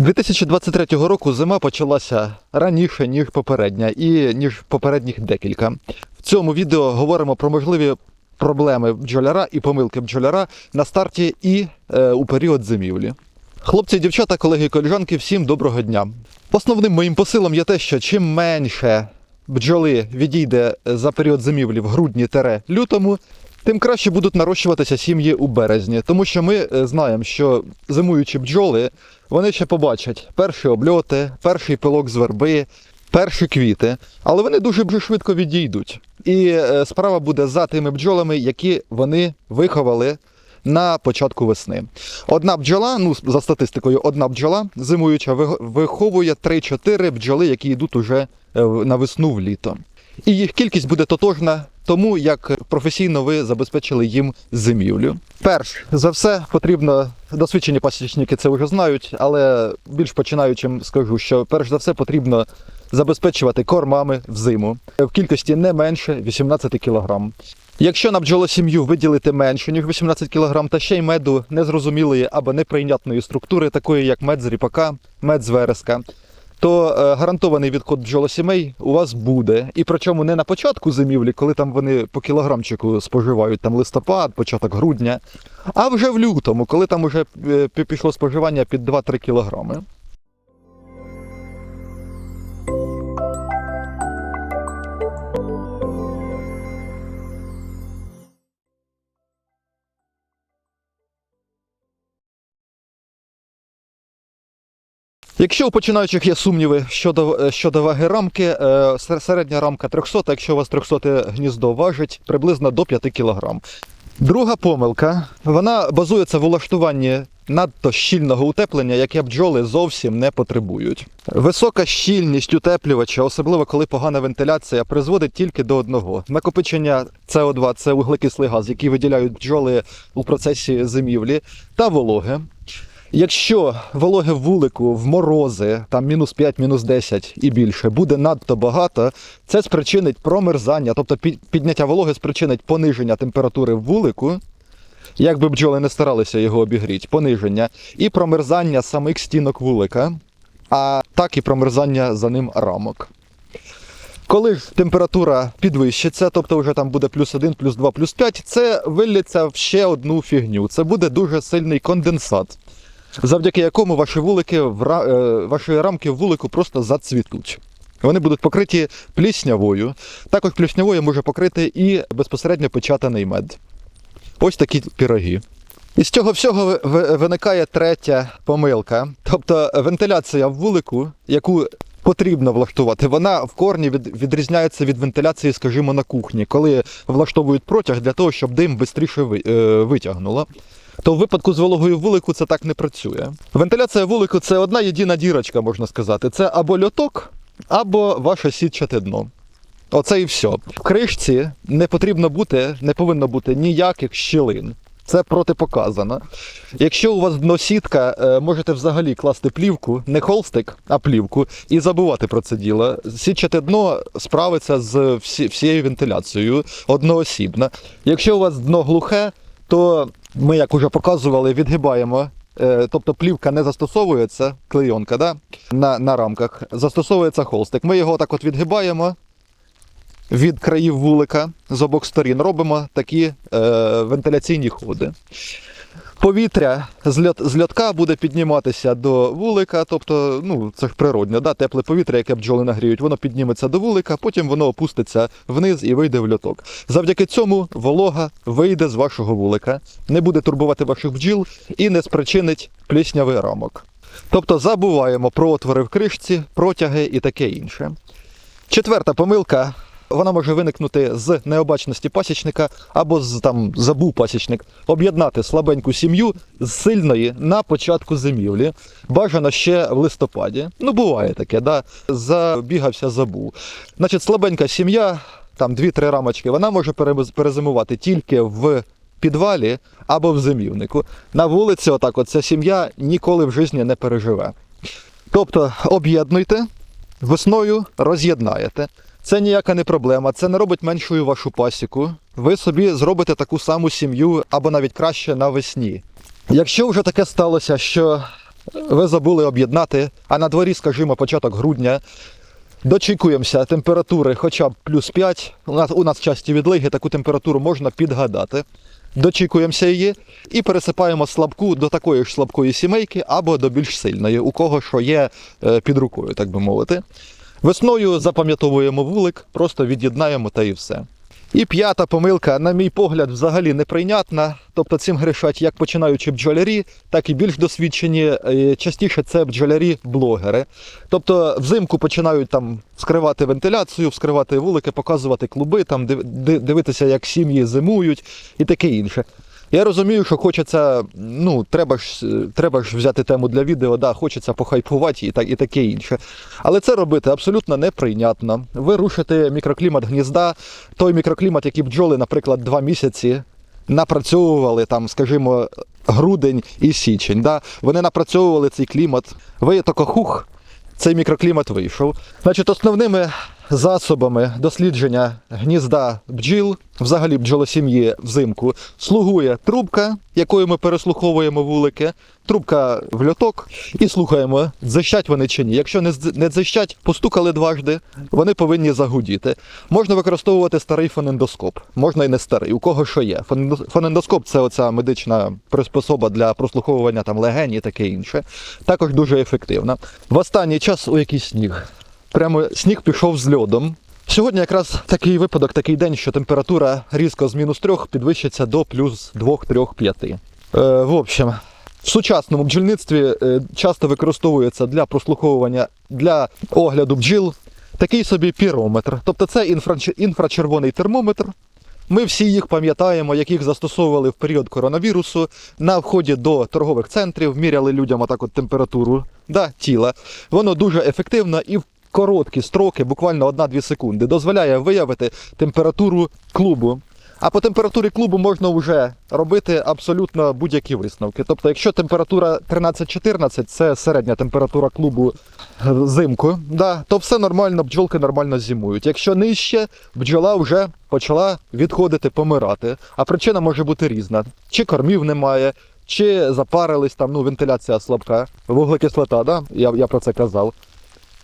2023 року зима почалася раніше, ніж попередня, і ніж попередніх декілька. В цьому відео говоримо про можливі проблеми бджоляра і помилки бджоляра на старті і е, у період зимівлі. Хлопці, дівчата, колеги і колежанки, всім доброго дня. Основним моїм посилом є те, що чим менше бджоли відійде за період зимівлі в грудні-лютому, тим краще будуть нарощуватися сім'ї у березні. Тому що ми е, знаємо, що зимуючі бджоли вони ще побачать перші обльоти, перший пилок з верби, перші квіти, але вони дуже дуже швидко відійдуть. І е, справа буде за тими бджолами, які вони виховали на початку весни. Одна бджола, ну за статистикою, одна бджола зимуюча вих- виховує 3-4 бджоли, які йдуть уже е, на весну в літо. І їх кількість буде тотожна тому, як професійно ви забезпечили їм зимівлю. Перш за все потрібно, досвідчені пасічники це вже знають, але більш починаючим скажу, що перш за все потрібно забезпечувати кормами взиму в кількості не менше 18 кг. Якщо на бджолосім'ю виділити менше, ніж 18 кг, та ще й меду незрозумілої або неприйнятної структури, такої як мед з ріпака, мед з вереска, то е, гарантований відход бджолосімей у вас буде. І причому не на початку зимівлі, коли там вони по кілограмчику споживають там листопад, початок грудня, а вже в лютому, коли там вже е, пішло споживання під 2-3 кілограми. Якщо у починаючих є сумніви щодо, е, щодо ваги рамки, е, середня рамка 300, якщо у вас 300 гніздо важить приблизно до 5 кг. Друга помилка, вона базується в улаштуванні надто щільного утеплення, яке бджоли зовсім не потребують. Висока щільність утеплювача, особливо коли погана вентиляція, призводить тільки до одного: накопичення СО2 – це вуглекислий газ, який виділяють бджоли у процесі зимівлі, та вологи. Якщо вологи вулику в морози, там мінус 5, мінус 10 і більше, буде надто багато, це спричинить промерзання, тобто підняття вологи спричинить пониження температури в вулику, як би бджоли не старалися його обігріти, пониження, і промерзання самих стінок вулика, а так і промерзання за ним рамок. Коли ж температура підвищиться, тобто вже там буде плюс 1, плюс 2, плюс 5, це виллється в ще одну фігню. Це буде дуже сильний конденсат, завдяки якому ваші вулики е, ваші рамки вулику просто зацвітнуть. Вони будуть покриті пліснявою. Також пліснявою може покрити і безпосередньо печатаний мед. Ось такі піроги. І з цього всього ви- ви- виникає третя помилка. Тобто вентиляція в вулику, яку потрібно влаштувати, вона в корні від, відрізняється від вентиляції, скажімо, на кухні, коли влаштовують протяг для того, щоб дим швидше витягнуло. То в випадку з вологою вулику це так не працює. Вентиляція вулику це одна єдина дірочка, можна сказати. Це або льоток, або ваше сітчате дно. Оце і все. В кришці не потрібно бути, не повинно бути ніяких щілин. Це протипоказано. Якщо у вас дно сітка, е, можете взагалі класти плівку, не холстик, а плівку, і забувати про це діло. Сітчате дно справиться з всі, всією вентиляцією одноосібно. Якщо у вас дно глухе, то ми, як уже показували, відгибаємо. е, Тобто плівка не застосовується, клейонка, да? на, на рамках, застосовується холстик. Ми його так от відгибаємо від країв вулика з обох сторін, робимо такі е, вентиляційні ходи. Повітря з, льот, з льотка буде підніматися до вулика, тобто, ну, це ж природне, да? тепле повітря, яке бджоли нагріють, воно підніметься до вулика, потім воно опуститься вниз і вийде в льоток. Завдяки цьому волога вийде з вашого вулика, не буде турбувати ваших бджіл і не спричинить пліснявий рамок. Тобто забуваємо про отвори в кришці, протяги і таке інше. Четверта помилка. Вона може виникнути з необачності пасічника або з там забув пасічник об'єднати слабеньку сім'ю з сильної на початку зимівлі. Бажано ще в листопаді. Ну, буває таке, да? забігався, забув. Значить, слабенька сім'я, там 2-3 рамочки, вона може перезимувати тільки в підвалі або в зимівнику. На вулиці, отак, от ця сім'я ніколи в житті не переживе. Тобто об'єднуйте, весною роз'єднаєте. Це ніяка не проблема, це не робить меншою вашу пасіку. Ви собі зробите таку саму сім'ю або навіть краще навесні. Якщо вже таке сталося, що ви забули об'єднати, а на дворі, скажімо, початок грудня. Дочікуємося температури хоча б плюс 5. У нас, у нас часті відлиги, таку температуру можна підгадати. Дочікуємося її і пересипаємо слабку до такої ж слабкої сімейки або до більш сильної, у кого що є е, під рукою, так би мовити. Весною запам'ятовуємо вулик, просто від'єднаємо та і все. І п'ята помилка, на мій погляд, взагалі неприйнятна. Тобто цим грішать як починаючи бджолярі, так і більш досвідчені. Е, Частіше це бджолярі-блогери. Тобто взимку починають там вскривати вентиляцію, вскривати вулики, показувати клуби, там дивитися, як сім'ї зимують і таке інше. Я розумію, що хочеться, ну, треба ж, треба ж взяти тему для відео, да, хочеться похайпувати і, так, і таке інше. Але це робити абсолютно неприйнятно. Ви рушите мікроклімат гнізда, той мікроклімат, який бджоли, наприклад, два місяці напрацьовували, там, скажімо, грудень і січень. Да? Вони напрацьовували цей клімат. Ви тако хух, цей мікроклімат вийшов. Значить, основними засобами дослідження гнізда бджіл, взагалі бджолосім'ї взимку, слугує трубка, якою ми переслуховуємо вулики, трубка в льоток і слухаємо, дзищать вони чи ні. Якщо не, дзищать, постукали дважди, вони повинні загудіти. Можна використовувати старий фонендоскоп, можна і не старий, у кого що є. Фонендос- Фонендоскоп це оця медична приспособа для прослуховування там легень і таке інше. Також дуже ефективна. В останній час у який сніг. Прямо сніг пішов з льодом. Сьогодні якраз такий випадок, такий день, що температура різко з мінус 3 підвищиться до плюс 2-3-5. Е, в общем, в сучасному бджільництві е, часто використовується для прослуховування для огляду бджіл такий собі пірометр. Тобто це інфрач- інфрачервоний термометр. Ми всі їх пам'ятаємо, як їх застосовували в період коронавірусу на вході до торгових центрів, міряли людям отак от температуру да, тіла. Воно дуже ефективно і в короткі строки, буквально 1-2 секунди, дозволяє виявити температуру клубу. А по температурі клубу можна вже робити абсолютно будь-які висновки. Тобто, якщо температура 13-14 це середня температура клубу е, взимку, да, то все нормально, бджолки нормально зимують. Якщо нижче, бджола вже почала відходити, помирати. А причина може бути різна: чи кормів немає, чи запарились там, ну, вентиляція слабка, вуглекислота, да? я, я про це казав,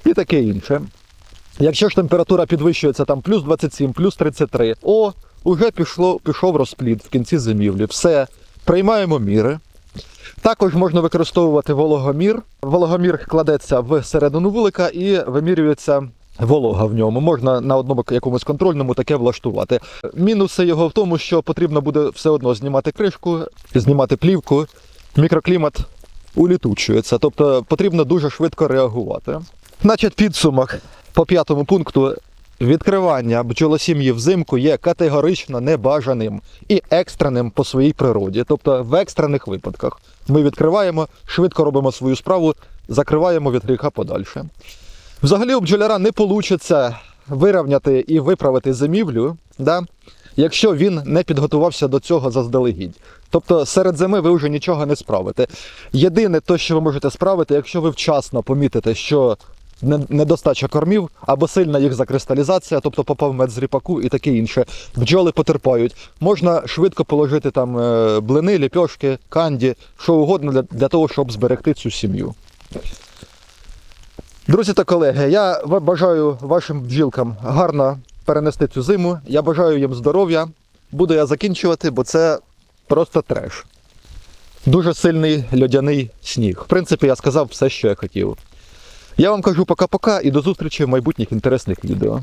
і таке інше. Якщо ж температура підвищується там плюс 27, плюс 33, о, уже пішло, пішов розплід в кінці зимівлі. Все, приймаємо міри. Також можна використовувати вологомір. Вологомір кладеться в середину вулика і вимірюється волога в ньому. Можна на одному якомусь контрольному таке влаштувати. Мінуси його в тому, що потрібно буде все одно знімати кришку, знімати плівку. Мікроклімат улітучується, тобто потрібно дуже швидко реагувати. Значить, підсумок по п'ятому пункту. Відкривання бджолосім'ї взимку є категорично небажаним і екстреним по своїй природі. Тобто в екстрених випадках ми відкриваємо, швидко робимо свою справу, закриваємо від гріха подальше. Взагалі у бджоляра не вийде вирівняти і виправити зимівлю, да, якщо він не підготувався до цього заздалегідь. Тобто серед зими ви вже нічого не справите. Єдине, то, що ви можете справити, якщо ви вчасно помітите, що недостача кормів або сильна їх закристалізація, тобто попав мед з ріпаку і таке інше. Бджоли потерпають. Можна швидко положити там е, блини, ліпьошки, канді, що угодно для, для того, щоб зберегти цю сім'ю. Друзі та колеги, я бажаю вашим бджілкам гарно перенести цю зиму. Я бажаю їм здоров'я. Буду я закінчувати, бо це просто треш. Дуже сильний льодяний сніг. В принципі, я сказав все, що я хотів. Я вам кажу пока-пока і до зустрічі в майбутніх інтересних відео.